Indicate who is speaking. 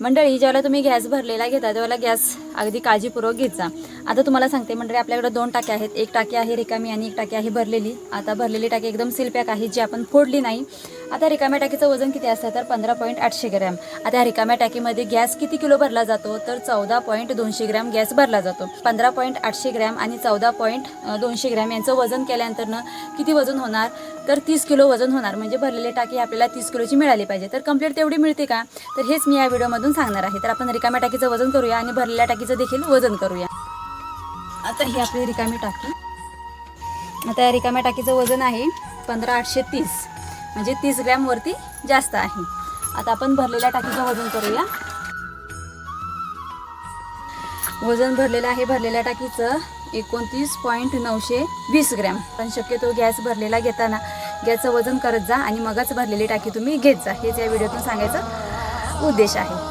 Speaker 1: मंडळी ज्याला तुम्ही गॅस भरलेला घेता त्याला गॅस अगदी काळजीपूर्वक घेत जा आता तुम्हाला सांगते मंडळी आपल्याकडे दोन टाक्या आहेत. एक टाकी आहे रिकामी आणि एक टाकी आहे भरलेली. आता भरलेली टाकी एकदम सिलपॅक आहे जी आपण फोडली नाही. आता रिकाम्या टाकीचं वजन किती असतं? तर पंधरा पॉईंट आठशे ग्रॅम. आता ह्या रिकाम्या टाकीमध्ये गॅस किती किलो भरला जातो? तर चौदा पॉईंट दोनशे ग्रॅम गॅस भरला जातो. पंधरा पॉईंट आठशे ग्रॅम आणि चौदा पॉईंट दोनशे ग्रॅम यांचं वजन केल्यानंतरनं किती वजन होणार? तर तीस किलो वजन होणार. म्हणजे भरलेली टाकी आपल्याला तीस किलोची मिळाली पाहिजे. तर कंप्लीट तेवढी मिळते का? तर हेच मी या व्हिडिओमधून सांगणार आहे. तर आपण रिकाम्या टाकीचं वजन करूया आणि भरलेल्या टाकीचं देखील वजन करूया. आता ही आपली रिकामी टाकी. आता या रिकाम्या टाकीचं वजन आहे पंधरा आठशे तीस. म्हणजे तीस ग्रॅमवरती जास्त आहे. आता आपण भरलेल्या टाकीचं वजन करूया. वजन भरलेलं आहे भरलेल्या टाकीचं एकोणतीस पॉईंट नऊशे वीस ग्रॅम. पण शक्यतो गॅस भरलेला घेताना गॅसचं वजन करत जा आणि मगच भरलेली टाकी तुम्ही घेत जा. हेच या व्हिडिओतून सांगायचा उद्देश आहे.